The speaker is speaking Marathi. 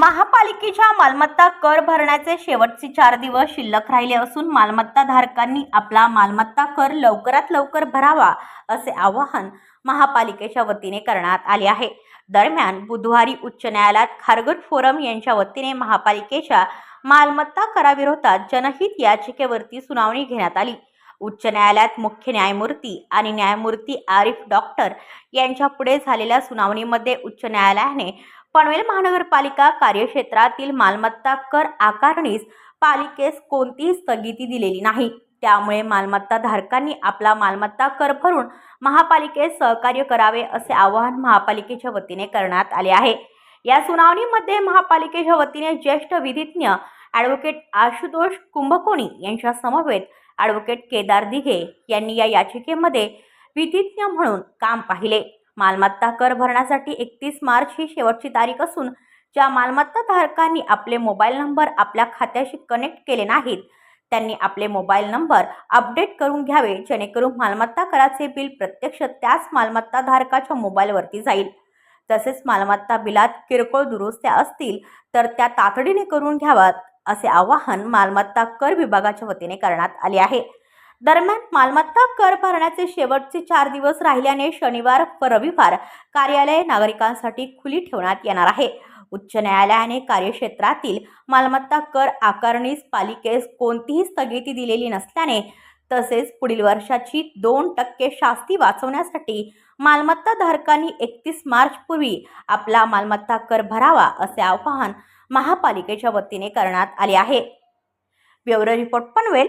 महापालिकेच्या मालमत्ता कर भरण्याचे शेवटचे चार दिवस शिल्लक राहिले असून मालमत्ता धारकांनी आपला मालमत्ता कर लवकरात लवकर भरावा असे आवाहन महापालिकेच्या वतीने करण्यात आले आहे. दरम्यान बुधवारी उच्च न्यायालयात खारगट फोरम यांच्या वतीने महापालिकेच्या मालमत्ता कराविरोधात जनहित याचिकेवरती सुनावणी घेण्यात आली. उच्च न्यायालयात मुख्य न्यायमूर्ती आणि न्यायमूर्ती आरिफ डॉक्टर यांच्या पुढे झालेल्या सुनावणीमध्ये उच्च न्यायालयाने पनवेल महानगरपालिका कार्यक्षेत्रातील मालमत्ता कर आकारणीस पालिकेस कोणतीही स्थगिती दिलेली नाही. त्यामुळे मालमत्ता धारकांनी आपला मालमत्ता कर भरून महापालिकेस सहकार्य करावे असे आवाहन महापालिकेच्या वतीने करण्यात आले आहे. या सुनावणीमध्ये महापालिकेच्या वतीने ज्येष्ठ विधिज्ञ ॲडव्होकेट आशुतोष कुंभकोणी यांच्या समवेत ॲडव्होकेट केदार दिघे यांनी या याचिकेमध्ये विधिज्ञ म्हणून काम पाहिले. मालमत्ता कर भरण्यासाठी एकतीस मार्च ही शेवटची तारीख असून ज्या मालमत्ता धारकांनी आपले मोबाईल नंबर आपल्या खात्याशी कनेक्ट केले नाहीत त्यांनी आपले मोबाईल नंबर अपडेट करून घ्यावे जेणेकरून मालमत्ता कराचे बिल प्रत्यक्ष त्याच मालमत्ता धारकाच्या मोबाईलवरती जाईल. तसेच मालमत्ता बिलात किरकोळ दुरुस्त्या असतील तर त्या तातडीने करून घ्याव्यात असे आवाहन मालमत्ता कर विभागाच्या वतीने करण्यात आले आहे. दरम्यान मालमत्ता कर भरण्याचे शेवटचे चार दिवस राहिल्याने शनिवार व रविवार कार्यालय नागरिकांसाठी खुली ठेवण्यात येणार आहे. उच्च न्यायालयाने कार्यक्षेत्रातील मालमत्ता कर आकारणीस पालिकेस कोणतीही स्थगिती दिलेली नसल्याने तसेच पुढील वर्षाची दोन टक्के शास्ती वाचवण्यासाठी मालमत्ता धारकांनी एकतीस मार्चपूर्वी आपला मालमत्ता कर भरावा असे आवाहन महापालिकेच्या वतीने करण्यात आले आहे. Bureau report Panvel